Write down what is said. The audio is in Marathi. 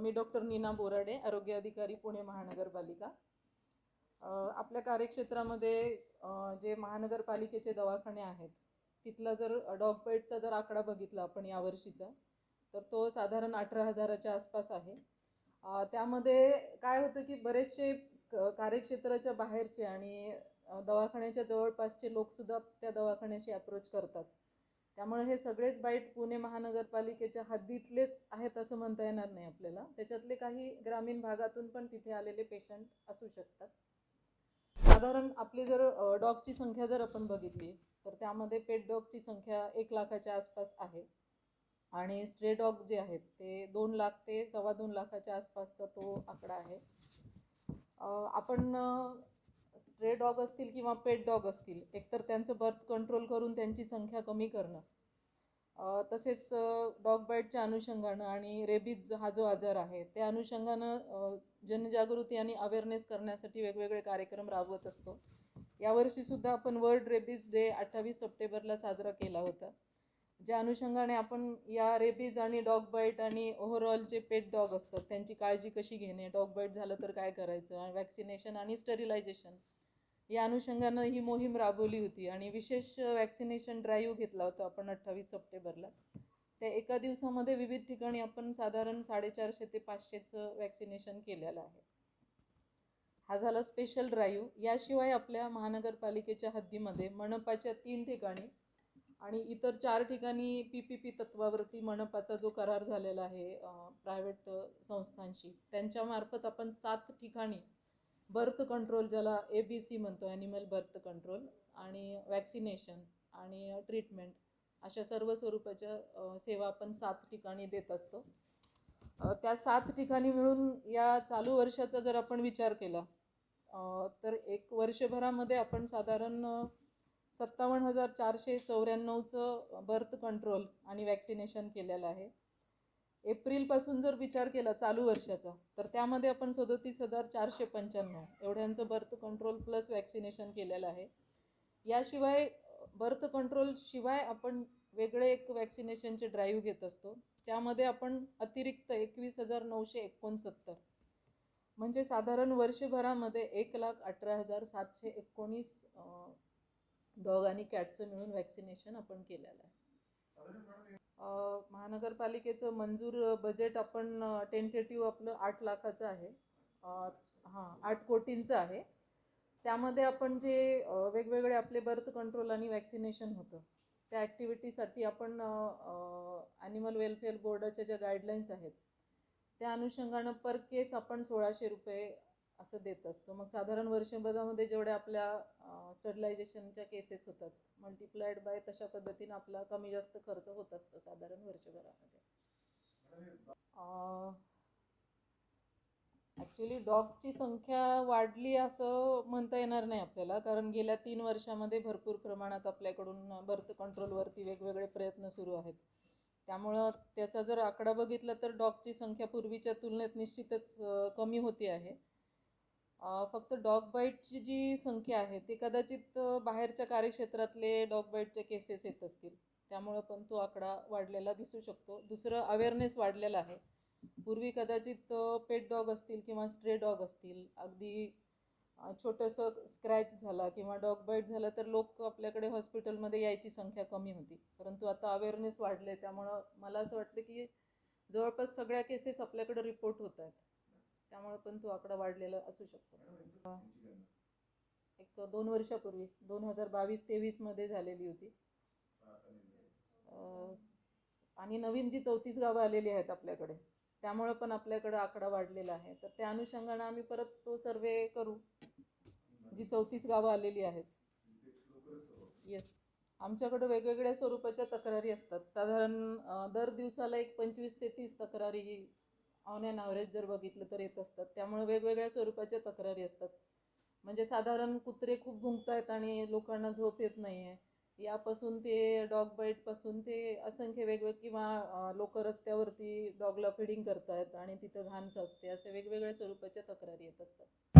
मी डॉक्टर नीना बोराडे आरोग्य अधिकारी पुणे महानगरपालिका. आपल्या कार्यक्षेत्रामध्ये जे महानगरपालिकेचे दवाखाने आहेत तिथला जर डॉग बेडचा जर आकडा बघितला आपण यावर्षीचा तर तो साधारण अठरा हजाराच्या आसपास आहे. त्यामध्ये काय होतं की बरेचसे कार्यक्षेत्राच्या बाहेरचे आणि दवाखान्याच्या जवळपासचे लोकसुद्धा त्या दवाखान्याशी अप्रोच करतात. त्यामुळे हे सगळेच बाईट पुणे महानगरपालिकेच्या हद्दीतलेच आहेत असं म्हणता येणार नाही आपल्याला. त्याच्यातले काही ग्रामीण भागातून पण तिथे आलेले पेशंट असू शकतात. साधारण आपली जर डॉगची संख्या जर आपण बघितली तर त्यामध्ये पेट डॉगची संख्या एक लाखाच्या आसपास आहे. आणि स्ट्रे डॉग जे आहेत ते दोन लाख ते सव्वा दोन लाखाच्या आसपासचा तो आकडा आहे. आपण स्ट्रे डॉग असतील किंवा पेट डॉग असतील एकतर त्यांचं बर्थ कंट्रोल करून त्यांची संख्या कमी करणं. तसेच डॉग बाईटच्या अनुषंगानं आणि रेबीज हा जो आजार आहे त्या अनुषंगानं जनजागृती आणि अवेअरनेस करण्यासाठी वेगवेगळे कार्यक्रम राबवत असतो. यावर्षीसुद्धा आपण वर्ल्ड रेबीज डे अठ्ठावीस सप्टेंबरला साजरा केला होता. ज्या अनुषंगाने आपण या रेबीज आणि डॉग बाईट आणि ओव्हरऑल जे पेट डॉग असतात त्यांची काळजी कशी घेणे डॉग बाईट झालं तर काय करायचं वॅक्सिनेशन आणि स्टरिलायझेशन या अनुषंगानं ही मोहीम राबवली होती आणि विशेष वॅक्सिनेशन ड्राईव्ह घेतला होता आपण अठ्ठावीस सप्टेंबरला. त्या एका दिवसामध्ये विविध ठिकाणी आपण साधारण साडेचारशे ते पाचशेचं वॅक्सिनेशन केलेलं आहे. हा झाला स्पेशल ड्राईव्ह याशिवाय आपल्या महानगरपालिकेच्या हद्दीमध्ये मनपाच्या तीन ठिकाणी आणि इतर चार ठिकाणी पी पी पी तत्वावरती मनपाचा जो करार झालेला आहे प्रायव्हेट संस्थांशी त्यांच्यामार्फत आपण सात ठिकाणी बर्थ कंट्रोल ज्याला ए बी सी म्हणतो ॲनिमल बर्थ कंट्रोल आणि वॅक्सिनेशन आणि ट्रीटमेंट अशा सर्व स्वरूपाच्या सेवा आपण सात ठिकाणी देत असतो. त्या सात ठिकाणी मिळून या चालू वर्षाचा जर आपण विचार केला तर एक वर्षभरामध्ये आपण साधारण सत्तावन्न हजार चारशे चौऱ्याण्णवचं बर्थ कंट्रोल आणि वॅक्सिनेशन केलेलं आहे. एप्रिलपासून जर विचार केला चालू वर्षाचा तर त्यामध्ये आपण सदतीस हजार चारशे पंच्याण्णव एवढ्यांचं बर्थ कंट्रोल प्लस वॅक्सिनेशन केलेलं आहे. याशिवाय बर्थ कंट्रोल शिवाय आपण वेगळे एक वॅक्सिनेशनचे ड्राईव्ह घेत असतो. त्यामध्ये आपण अतिरिक्त एकवीस हजार नऊशे एकोणसत्तर. म्हणजे साधारण वर्षभरामध्ये एक लाख अठरा हजार सातशे एकोणीस डॉग आणि कॅटचं मिळून वॅक्सिनेशन आपण केलेलं आहे. महानगरपालिकेचं मंजूर बजेट आपण टेंटेटिव्ह आपलं आठ लाखाचं आहे. हां आठ कोटींचं आहे. त्यामध्ये आपण जे वेगवेगळे आपले बर्थ कंट्रोल आणि वॅक्सिनेशन होतं त्या ॲक्टिव्हिटीसाठी आपण ॲनिमल वेलफेअर बोर्डाच्या ज्या गाईडलाईन्स आहेत त्या अनुषंगानं पर केस आपण सोळाशे रुपये असं देत असतो. मग साधारण वर्षभरामध्ये जेवढ्या आपल्या स्टरलायझेशनच्या केसेस होतात मल्टिप्लायड बाय तशा पद्धतीनं आपला कमी जास्त खर्च होत असतो साधारण वर्षभरामध्ये. ॲक्च्युली डॉगची संख्या वाढली असं म्हणता येणार नाही आपल्याला कारण गेल्या तीन वर्षामध्ये भरपूर प्रमाणात आपल्याकडून बर्थ कंट्रोलवरती वेगवेगळे प्रयत्न सुरू आहेत. त्यामुळं त्याचा जर आकडा बघितला तर डॉगची संख्या पूर्वीच्या तुलनेत निश्चितच कमी होती आहे. फक्त डॉग बाईटची जी संख्या आहे ती कदाचित बाहेरच्या कार्यक्षेत्रातले डॉग बाईटचे केसेस येत असतील. त्यामुळं पण तो आकडा वाढलेला दिसू शकतो. दुसरं अवेअरनेस वाढलेला आहे. पूर्वी कदाचित पेट डॉग असतील किंवा स्ट्रे डॉग असतील अगदी छोटंसं स्क्रॅच झाला किंवा डॉग बाईट झालं तर लोक आपल्याकडे हॉस्पिटलमध्ये यायची संख्या कमी होती. परंतु आता अवेअरनेस वाढले त्यामुळं मला असं वाटतं की जवळपास सगळ्या केसेस आपल्याकडे रिपोर्ट होत आहेत. त्यामुळे पण तो आकडा वाढलेला असू शकतो. एक दोन वर्षापूर्वी दोन हजार बावीस तेवीसमध्ये झालेली होती. आणि नवीन जी चौतीस गावं आलेली आहेत आपल्याकडे त्यामुळे पण आपल्याकडे आकडा वाढलेला आहे. तर त्या अनुषंगानं आम्ही परत तो सर्वे करू जी चौतीस गावं आलेली आहेत. येस आमच्याकडे वेगवेगळ्या स्वरूपाच्या तक्रारी असतात. साधारण दर दिवसाला एक पंचवीस ते तीस तक्रारी ऑन अँड ॲव्हरेज जर बघितलं तर येत असतात. त्यामुळे वेगवेगळ्या स्वरूपाच्या तक्रारी असतात. म्हणजे साधारण कुत्रे खूप भुंकतायत आणि लोकांना झोप येत नाही आहे यापासून ते डॉग बाईटपासून ते असंख्य वेगवेगळे किंवा लोक रस्त्यावरती डॉगला फिडिंग करतायत आणि तिथं घाण साचते असे वेगवेगळ्या स्वरूपाच्या तक्रारी येत असतात.